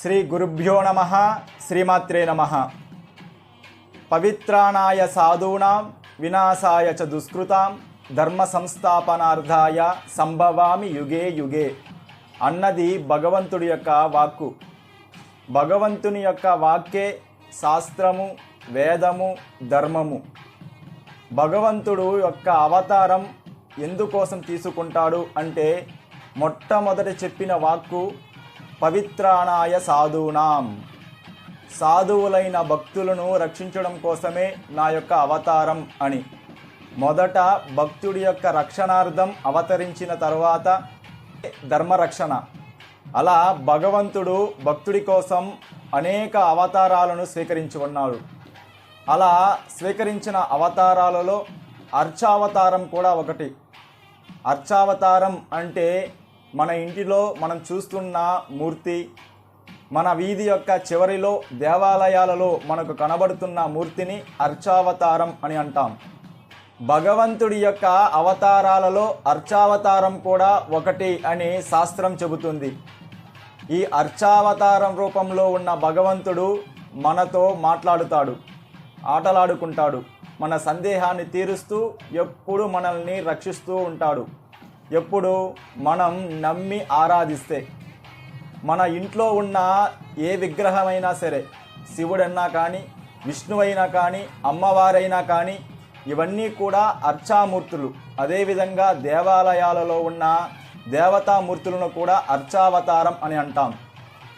శ్రీ గురుభ్యో నమ శ్రీమాత్రే నమ. పవిత్రాణాయ సాధూనాం వినాశాయ చ దుష్కృతాం ధర్మ సంస్థాపనార్థాయ సంభవామి యుగే యుగే. అన్నది భగవంతుడి యొక్క వాక్కు. భగవంతుని యొక్క వాక్కే శాస్త్రము వేదము ధర్మము. భగవంతుడు యొక్క అవతారం ఎందుకోసం తీసుకుంటాడు అంటే మొట్టమొదట చెప్పిన వాక్కు పవిత్రాణాయ సాధూనాం సాధువులైన భక్తులను రక్షించడం కోసమే నా యొక్క అవతారం అని. మొదట భక్తుడి యొక్క రక్షణార్థం అవతరించిన తర్వాత ధర్మరక్షణ. అలా భగవంతుడు భక్తుడి కోసం అనేక అవతారాలను స్వీకరించి ఉన్నాడు అలా స్వీకరించిన అవతారాలలో అర్చావతారం కూడా ఒకటి. అర్చావతారం అంటే మన ఇంటిలో మనం చూస్తున్న మూర్తి మన వీధి యొక్క చివరిలో దేవాలయాలలో మనకు కనబడుతున్న మూర్తిని అర్చావతారం అని అంటాం. భగవంతుడి యొక్క అవతారాలలో అర్చావతారం కూడా ఒకటి అని శాస్త్రం చెబుతుంది. ఈ అర్చావతారం రూపంలో ఉన్న భగవంతుడు మనతో మాట్లాడుతాడు ఆటలాడుకుంటాడు మన సందేహాన్ని తీరుస్తూ ఎప్పుడు మనల్ని రక్షిస్తూ ఉంటాడు. ఎప్పుడు మనం నమ్మి ఆరాధిస్తే మన ఇంట్లో ఉన్న ఏ విగ్రహమైనా సరే శివుడన్నా కానీ విష్ణువైనా కానీ అమ్మవారైనా కానీ ఇవన్నీ కూడా అర్చామూర్తులు. అదేవిధంగా దేవాలయాలలో ఉన్న దేవతామూర్తులను కూడా అర్చావతారం అని అంటాం.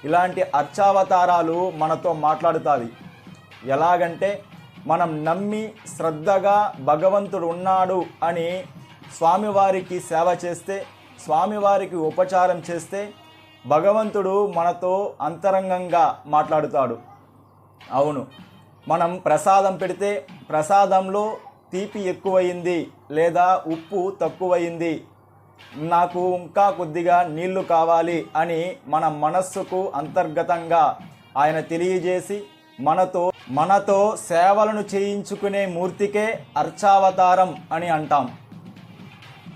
ఇలాంటి అర్చావతారాలు మనతో మాట్లాడుతాయి ఎలాగంటే మనం నమ్మి శ్రద్ధగా భగవంతుడు ఉన్నాడు అని స్వామివారికి సేవ చేస్తే స్వామివారికి ఉపచారం చేస్తే భగవంతుడు మనతో అంతరంగంగా మాట్లాడుతాడు. అవును. మనం ప్రసాదం పెడితే ప్రసాదంలో తీపి ఎక్కువయింది లేదా ఉప్పు తక్కువయింది. నాకు ఇంకా కొద్దిగా నీళ్ళు కావాలి అని మన మనస్సుకు అంతర్గతంగా ఆయన తెలియజేసి మనతో మనతో సేవలను చేయించుకునే మూర్తికే అర్చావతారం అని అంటాం.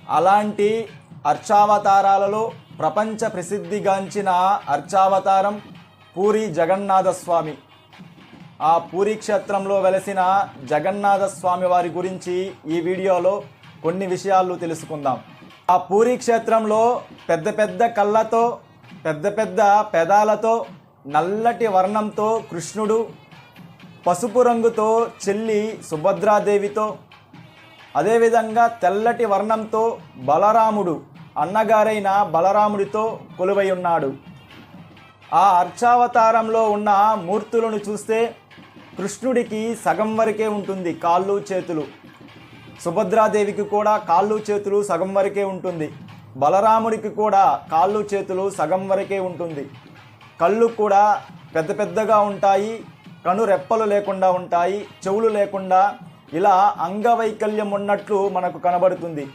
అలాంటి అర్చావతారాలలో ప్రపంచ ప్రసిద్ధిగాంచిన అర్చావతారం పూరి జగన్నాథస్వామి. ఆ పూరి క్షేత్రంలో వెలసిన జగన్నాథస్వామి వారి గురించి ఈ వీడియోలో కొన్ని విషయాలు తెలుసుకుందాం. ఆ పూరి క్షేత్రంలో పెద్ద పెద్ద కళ్ళతో పెద్ద పెద్ద పెదాలతో నల్లటి వర్ణంతో కృష్ణుడు పసుపు రంగుతో చెల్లి సుభద్రాదేవితో అదేవిధంగా తెల్లటి వర్ణంతో బలరాముడు అన్నగారైన బలరాముడితో కొలువై ఉన్నాడు. ఆ అర్చావతారంలో ఉన్న మూర్తులను చూస్తే కృష్ణుడికి సగం వరకే ఉంటుంది కాళ్ళు చేతులు. సుభద్రాదేవికి కూడా కాళ్ళు చేతులు సగం వరకే ఉంటుంది. బలరాముడికి కూడా కాళ్ళు చేతులు సగం వరకే ఉంటుంది. కళ్ళు కూడా పెద్ద పెద్దగా ఉంటాయి కను రెప్పలు లేకుండా ఉంటాయి చెవులు లేకుండా ఇలా అంగవైకల్యం ఉన్నట్లు మనకు కనబడుతుంది.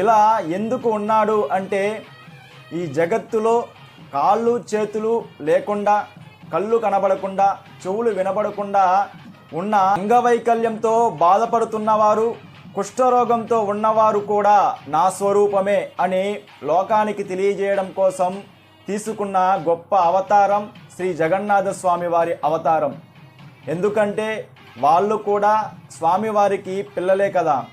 ఇలా ఎందుకు ఉన్నాడు అంటే ఈ జగత్తులో కాళ్ళు చేతులు లేకుండా కళ్ళు కనబడకుండా చెవులు వినబడకుండా ఉన్న అంగవైకల్యంతో బాధపడుతున్నవారు కుష్ఠరోగంతో ఉన్నవారు కూడా నా స్వరూపమే అని లోకానికి తెలియజేయడం కోసం తీసుకున్న గొప్ప అవతారం శ్రీ జగన్నాథ స్వామి వారి అవతారం. ఎందుకంటే వాళ్ళు కూడా స్వామివారికి పిల్లలే కదా.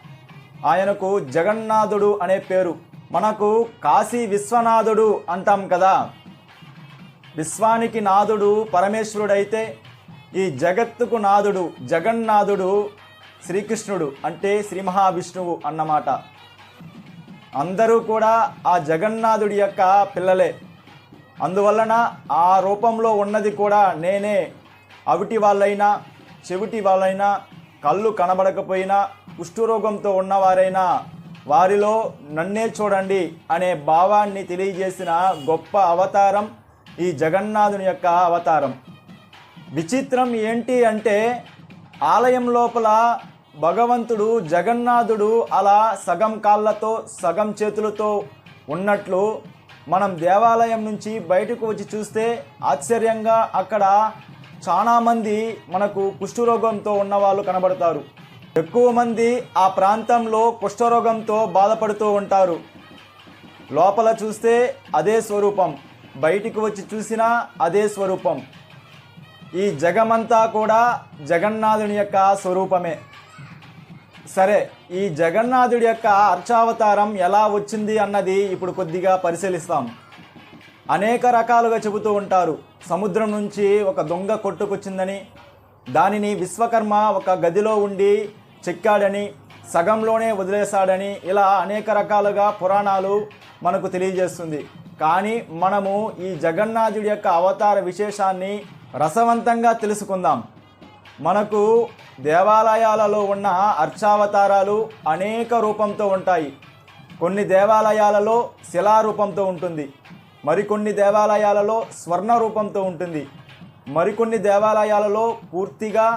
ఆయనకు జగన్నాథుడు అనే పేరు. మనకు కాశీ విశ్వనాథుడు అంటాం కదా. విశ్వానికి నాథుడు పరమేశ్వరుడైతే ఈ జగత్తుకు నాథుడు జగన్నాథుడు శ్రీకృష్ణుడు అంటే శ్రీ మహావిష్ణువు అన్నమాట. అందరూ కూడా ఆ జగన్నాథుడి యొక్క పిల్లలే. అందువలన ఆ రూపంలో ఉన్నది కూడా నేనే. అవిటి వాళ్ళైనా చెవిటి వాళ్ళైనా కళ్ళు కనబడకపోయినా కుష్ఠరోగంతో ఉన్నవారైనా వారిలో నన్నే చూడండి అనే భావాన్ని తెలియజేసిన గొప్ప అవతారం ఈ జగన్నాథుని యొక్క అవతారం. విచిత్రం ఏంటి అంటే ఆలయం లోపల భగవంతుడు జగన్నాథుడు అలా సగం కాళ్ళతో సగం చేతులతో ఉన్నట్లు మనం దేవాలయం నుంచి బయటకు వచ్చి చూస్తే ఆశ్చర్యంగా అక్కడ చాలామంది మనకు కుష్ఠరోగంతో ఉన్నవాళ్ళు కనబడతారు. ఎక్కువ మంది ఆ ప్రాంతంలో కుష్ఠరోగంతో బాధపడుతూ ఉంటారు. లోపల చూస్తే అదే స్వరూపం. బయటికి వచ్చి చూసినా అదే స్వరూపం. ఈ జగమంతా కూడా జగన్నాథుని యొక్క స్వరూపమే. సరే ఈ జగన్నాథుడి యొక్క అర్చావతారం ఎలా వచ్చింది అన్నది ఇప్పుడు కొద్దిగా పరిశీలిస్తాం. అనేక రకాలుగా చెబుతూ ఉంటారు. సముద్రం నుంచి ఒక దొంగ కొట్టుకొచ్చిందని దానిని విశ్వకర్మ ఒక గదిలో ఉండి చెక్కాడని సగంలోనే వదిలేశాడని ఇలా అనేక రకాలుగా పురాణాలు మనకు తెలియజేస్తుంది. కానీ మనము ఈ జగన్నాథుడి యొక్క అవతార విశేషాన్ని రసవంతంగా తెలుసుకుందాం. మనకు దేవాలయాలలో ఉన్న అర్చావతారాలు అనేక రూపంతో ఉంటాయి. కొన్ని దేవాలయాలలో శిలారూపంతో ఉంటుంది. మరికొన్ని దేవాలయాలలో స్వర్ణ రూపంతో ఉంటుంది. మరికొన్ని దేవాలయాలలో పూర్తిగా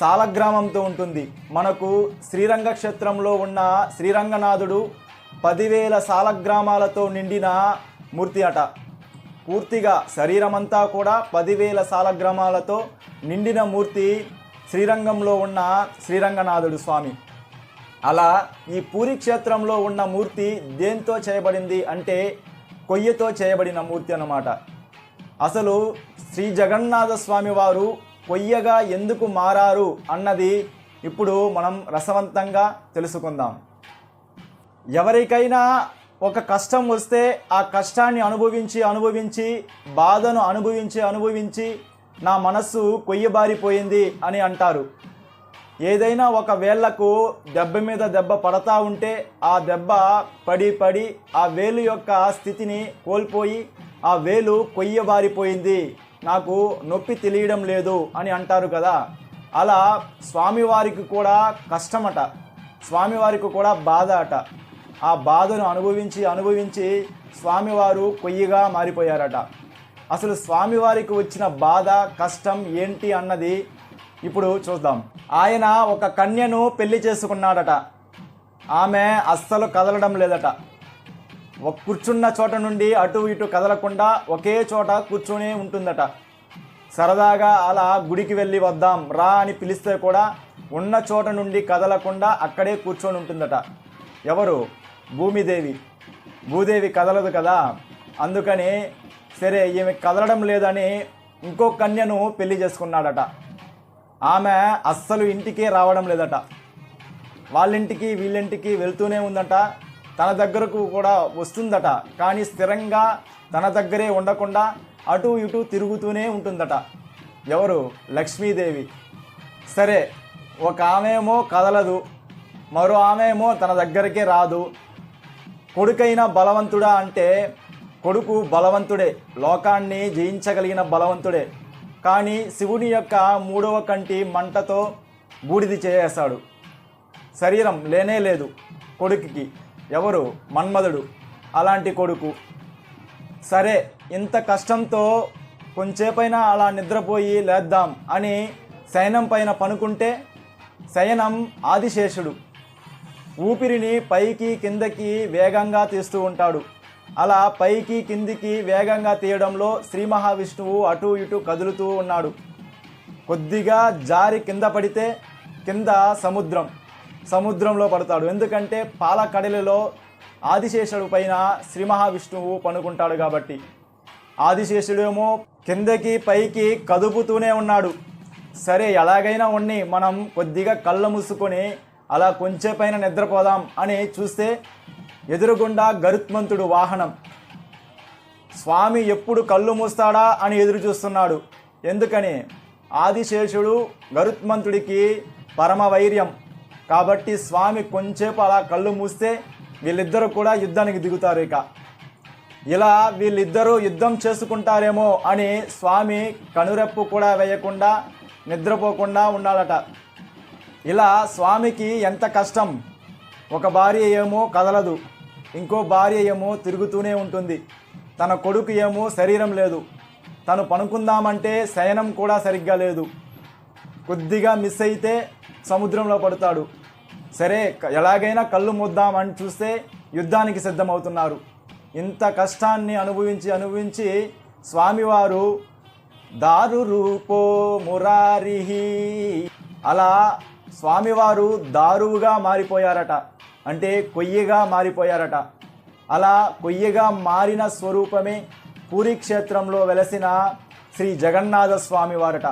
సాలగ్రామంతో ఉంటుంది. మనకు శ్రీరంగ క్షేత్రంలో ఉన్న శ్రీరంగనాథుడు పదివేల సాలగ్రామాలతో నిండిన మూర్తి అట. పూర్తిగా శరీరమంతా కూడా పదివేల సాలగ్రామాలతో నిండిన మూర్తి శ్రీరంగంలో ఉన్న శ్రీరంగనాథుడు స్వామి. అలా ఈ పూరి క్షేత్రంలో ఉన్న మూర్తి దేంతో చేయబడింది అంటే కొయ్యతో చేయబడిన మూర్తి అన్నమాట. అసలు శ్రీ జగన్నాథ స్వామి వారు కొయ్యగా ఎందుకు మారారు అన్నది ఇప్పుడు మనం రసవంతంగా తెలుసుకుందాం. ఎవరికైనా ఒక కష్టం వస్తే ఆ కష్టాన్ని అనుభవించి అనుభవించి బాధను అనుభవించి అనుభవించి నా మనస్సు కొయ్యబారిపోయింది అని అంటారు. ఏదైనా ఒక వేళ్ళకు దెబ్బ మీద దెబ్బ పడతా ఉంటే ఆ దెబ్బ పడి పడి ఆ వేలు యొక్క స్థితిని కోల్పోయి ఆ వేలు కొయ్యబారిపోయింది నాకు నొప్పి తెలియడం లేదు అని అంటారు కదా. అలా స్వామివారికి కూడా కష్టమట. స్వామివారికి కూడా బాధ అట. ఆ బాధను అనుభవించి అనుభవించి స్వామివారు కొయ్యిగా మారిపోయారట. అసలు స్వామివారికి వచ్చిన బాధ కష్టం ఏంటి అన్నది ఇప్పుడు చూద్దాం. ఆయన ఒక కన్యను పెళ్ళి చేసుకున్నాడట. ఆమె అస్సలు కదలడం లేదట. ఒక కూర్చున్న చోట నుండి అటు ఇటు కదలకుండా ఒకే చోట కూర్చొని ఉంటుందట. సరదాగా అలా గుడికి వెళ్ళి వద్దాం రా అని పిలిస్తే కూడా ఉన్న చోట నుండి కదలకుండా అక్కడే కూర్చొని ఉంటుందట. ఎవరు? భూమిదేవి. భూదేవి కదలదు కదా. అందుకని సరే ఈమె కదలడం లేదని ఇంకో కన్యను పెళ్ళి చేసుకున్నాడట. ఆమె అస్సలు ఇంటికే రావడం లేదట. వాళ్ళింటికి వీళ్ళింటికి వెళ్తూనే ఉందట. తన దగ్గరకు కూడా వస్తుందట. కానీ స్థిరంగా తన దగ్గరే ఉండకుండా అటు ఇటు తిరుగుతూనే ఉంటుందట. ఎవరు? లక్ష్మీదేవి. సరే ఒక ఆమెమో కదలదు. మరో ఆమెమో తన దగ్గరికే రాదు. కొడుకైన బలవంతుడా అంటే కొడుకు బలవంతుడే. లోకాన్ని జయించగలిగిన బలవంతుడే. కానీ శివుని యొక్క మూడవ కంటి మంటతో బూడిది చేసేశాడు శరీరం లేనే లేదు కొడుకుకి. ఎవరు? మన్మధుడు. అలాంటి కొడుకు. సరే ఇంత కష్టంతో కొంచేపైనా అలా నిద్రపోయి లేద్దాం అని శయనం పైన పనుకుంటే శయనం ఆదిశేషుడు. ఊపిరిని పైకి కిందకి వేగంగా తీస్తూ ఉంటాడు. అలా పైకి కిందికి వేగంగా తీయడంలో శ్రీ మహావిష్ణువు అటు ఇటు కదులుతూ ఉన్నాడు. కొద్దిగా జారి కింద పడితే కింద సముద్రం సముద్రంలో పడతాడు. ఎందుకంటే పాలకడలిలో ఆదిశేషుడు పైన శ్రీ మహావిష్ణువు పనుకుంటాడు కాబట్టి. ఆదిశేషుడేమో కిందకి పైకి కదుపుతూనే ఉన్నాడు. సరే ఎలాగైనా ఉన్ని మనం కొద్దిగా కళ్ళ మూసుకొని అలా కొంచెంపైన నిద్రపోదాం అని చూస్తే ఎదురుగుండా గరుత్మంతుడు వాహనం. స్వామి ఎప్పుడు కళ్ళు మూస్తాడా అని ఎదురు చూస్తున్నాడు. ఎందుకని? ఆదిశేషుడు గరుత్మంతుడికి పరమ వైర్యం. కాబట్టి స్వామి కొంచెంసేపు అలా కళ్ళు మూస్తే వీళ్ళిద్దరూ కూడా యుద్ధానికి దిగుతారు ఇక. ఇలా వీళ్ళిద్దరూ యుద్ధం చేసుకుంటారేమో అని స్వామి కనురెప్పు కూడా వేయకుండా నిద్రపోకుండా ఉండాలట. ఇలా స్వామికి ఎంత కష్టం? ఒక భార్య ఏమో కదలదు. ఇంకో భార్య ఏమో తిరుగుతూనే ఉంటుంది. తన కొడుకు ఏమో శరీరం లేదు. తను పనుకుందామంటే శయనం కూడా సరిగ్గా లేదు. కొద్దిగా మిస్ అయితే సముద్రంలో పడతాడు. సరే ఎలాగైనా కళ్ళు ముద్దామని చూస్తే యుద్ధానికి సిద్ధమవుతున్నారు. ఇంత కష్టాన్ని అనుభవించి అనుభవించి స్వామివారు దారు రూపో మురారిహి. అలా స్వామివారు దారువుగా మారిపోయారట. అంటే కొయ్యగా మారిపోయారట. అలా కొయ్యగా మారిన స్వరూపమే పూరి క్షేత్రంలో వెలసిన శ్రీ జగన్నాథ స్వామి వారట.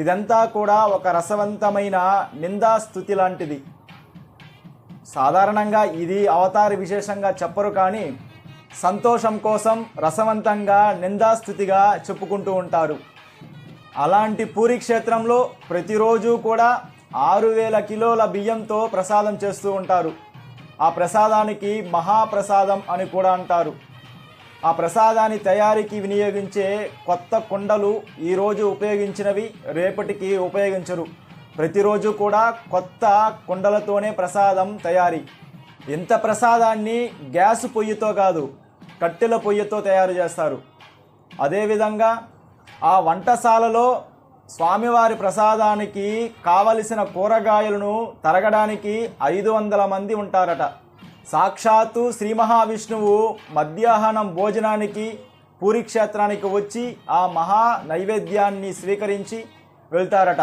ఇదంతా కూడా ఒక రసవంతమైన నిందాస్థుతి లాంటిది. సాధారణంగా ఇది అవతార విశేషంగా చెప్పరు కానీ సంతోషం కోసం రసవంతంగా నిందాస్థుతిగా చెప్పుకుంటూ ఉంటారు. అలాంటి పూరి క్షేత్రంలో ప్రతిరోజు కూడా ఆరు వేల కిలోల బియ్యంతో ప్రసాదం చేస్తూ ఉంటారు. ఆ ప్రసాదానికి మహాప్రసాదం అని కూడా అంటారు. ఆ ప్రసాదాన్ని తయారీకి వినియోగించే కొత్త కుండలు ఈరోజు ఉపయోగించినవి రేపటికి ఉపయోగించరు. ప్రతిరోజు కూడా కొత్త కుండలతోనే ప్రసాదం తయారీ. ఇంత ప్రసాదాన్ని గ్యాస్ పొయ్యితో కాదు కట్టెల పొయ్యితో తయారు చేస్తారు. అదేవిధంగా ఆ వంటశాలలో స్వామివారి ప్రసాదానికి కావలసిన కూరగాయలను తరగడానికి ఐదు వందల మంది ఉంటారట. సాక్షాత్తు శ్రీ మహావిష్ణువు మధ్యాహ్నం భోజనానికి పూరి క్షేత్రానికి వచ్చి ఆ మహా నైవేద్యాన్ని స్వీకరించి వెళ్తారట.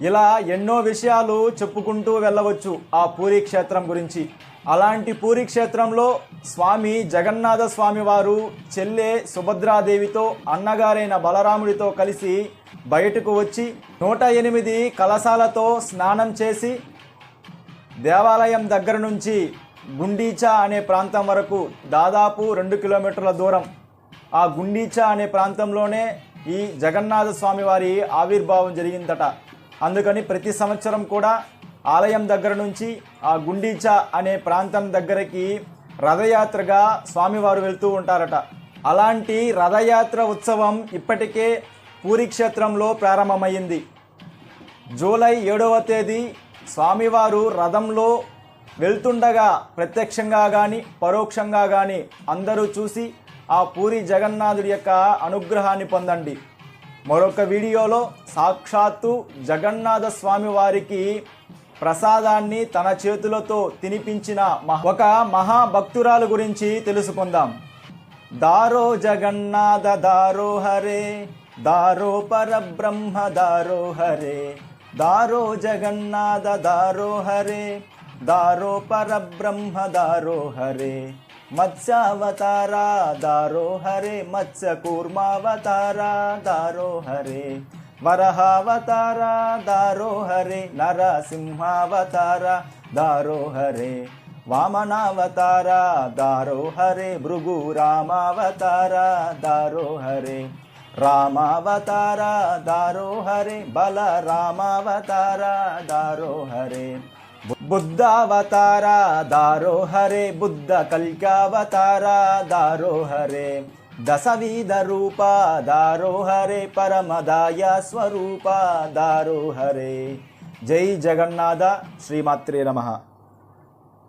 ఇలా ఎన్నో విషయాలు చెప్పుకుంటూ వెళ్ళవచ్చు ఆ పూరి క్షేత్రం గురించి. అలాంటి పూరి క్షేత్రంలో స్వామి జగన్నాథ స్వామివారు చెల్లె సుభద్రాదేవితో అన్నగారైన బలరాముడితో కలిసి బయటకు వచ్చి నూట ఎనిమిది కలశాలతో స్నానం చేసి దేవాలయం దగ్గర నుంచి గుండీచా అనే ప్రాంతం వరకు దాదాపు రెండు కిలోమీటర్ల దూరం. ఆ గుండీచా అనే ప్రాంతంలోనే ఈ జగన్నాథ స్వామి వారి ఆవిర్భావం జరిగిందట. అందుకని ప్రతి సంవత్సరం కూడా ఆలయం దగ్గర నుంచి ఆ గుండీచా అనే ప్రాంతం దగ్గరికి రథయాత్రగా స్వామివారు వెళ్తూ ఉంటారట. అలాంటి రథయాత్ర ఉత్సవం ఇప్పటికే పూరి క్షేత్రంలో ప్రారంభమైంది జూలై ఏడవ తేదీ స్వామివారు రథంలో వెళ్తుండగా ప్రత్యక్షంగా కానీ పరోక్షంగా కానీ అందరూ చూసి ఆ పూరి జగన్నాథుడి యొక్క అనుగ్రహాన్ని పొందండి. మరొక వీడియోలో సాక్షాత్తు జగన్నాథ స్వామి వారికి ప్రసాదాన్ని తన చేతులతో తినిపించిన ఒక మహాభక్తురాలు గురించి తెలుసుకుందాం. దారో జగన్నాథ దారో హరే. దారో పరబ్రహ్మ దారో హరే. దారో జగన్నాథ దారో హరే. దారో పరబ్రహ్మ దారో హరే. మత్స్యావతారా దారో హరే. మత్స్యకూర్మావతారా దారో హరే. వరహావతారా దారో హరే. నరసింహావతార దారో హరే. వామనావతారా దారో హరే. భృగు రామావతారా దారో హరే. రామావతార దారో హరే బల రామావతార దారో హరే బుద్ధావతార దారో హరే బుద్ధ కల్కావతార దారో హరే దశవిధ రూప దారో హరే పరమదాయ స్వరూప దారో హరే జై జగన్నాథ శ్రీమాత్రే నమః.